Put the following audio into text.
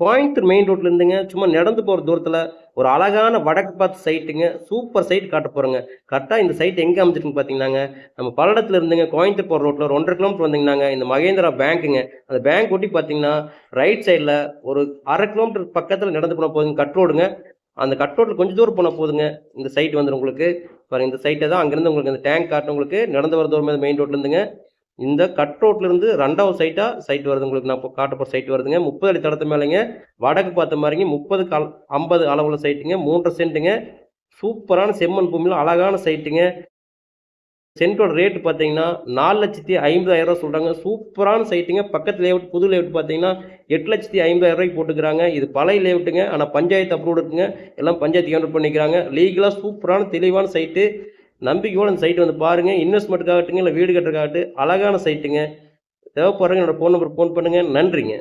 Coimbatore main ரோட்ல இருந்துங்க. சும்மா நடந்து போகிற தூரத்தில் ஒரு அழகான வடக்கு பார்த்து சைட்டுங்க சூப்பர் சைட் காட்ட போகிறோங்க கரெக்டாக இந்த சைட் எங்கே அமைஞ்சிருக்குன்னு பார்த்தீங்கன்னாங்க நம்ம பல்லடத்தில் இருந்துங்க கோயம்புத்தூர் போகிற ரோட்டில் ஒரு ஒன்றரை கிலோமீட்டர் வந்தீங்கன்னாங்க. இந்த மகேந்திரா பேங்க்குங்க அந்த பேங்க் ஒட்டி பார்த்தீங்கன்னா ரைட் சைடில் ஒரு அரை கிலோமீட்டர் பக்கத்தில் நடந்து போன போதுங்க கட் ரோடுங்க அந்த கட் ரோட்டில் கொஞ்சம் தூரம் போனால் போதுங்க இந்த சைட் வந்துடும் உங்களுக்கு. இந்த சைட்டை தான் அங்கேருந்து உங்களுக்கு இந்த டேங்க் காட்டு உங்களுக்கு நடந்து வர தூரம் மெயின் ரோட்லேருந்துங்க இந்த கட் இருந்து ரெண்டாவது சைட்டா சைட் வருது. உங்களுக்கு நான் இப்போ காட்ட சைட் வருதுங்க. முப்பது அடி தடத்து மேலேங்க. வடக்கு பார்த்த மாதிரிங்க. முப்பது கல் ஐம்பது அளவுல சைட்டுங்க. மூன்றரை சென்ட்டுங்க. சூப்பரான செம்மண் பூமியில் அழகான சைட்டுங்க. சென்ட்டோட ரேட்டு பார்த்தீங்கன்னா நாலு லட்சத்தி ஐம்பதாயிரம் ரூபா சொல்கிறாங்க சூப்பரான சைட்டுங்க. பக்கத்து லேஅவுட் புது லேஅவுட் பார்த்தீங்கன்னா எட்டு லட்சத்தி ஐம்பதாயிரம் ரூபாய்க்கு போட்டுக்கிறாங்க. இது பழைய லேஅவுட்டுங்க ஆனால் பஞ்சாயத்து அப்ரூவ் இருக்குங்க. எல்லாம் பஞ்சாயத்து கவுண்டர் பண்ணிக்கிறாங்க. லீகலாக சூப்பரான தெளிவான சைட்டு. நம்பிக்கையோட அந்த சைட் வந்து பாருங்கள் இன்வெஸ்ட்மெண்ட்டுக்காகட்டுங்க இல்லை வீடு கட்டுறதுக்காகட்டும் அழகான சைட்டுங்க தேவைப்படுறவங்க என்னோட ஃபோன் நம்பர் ஃபோன் பண்ணுங்கள் நன்றிங்க.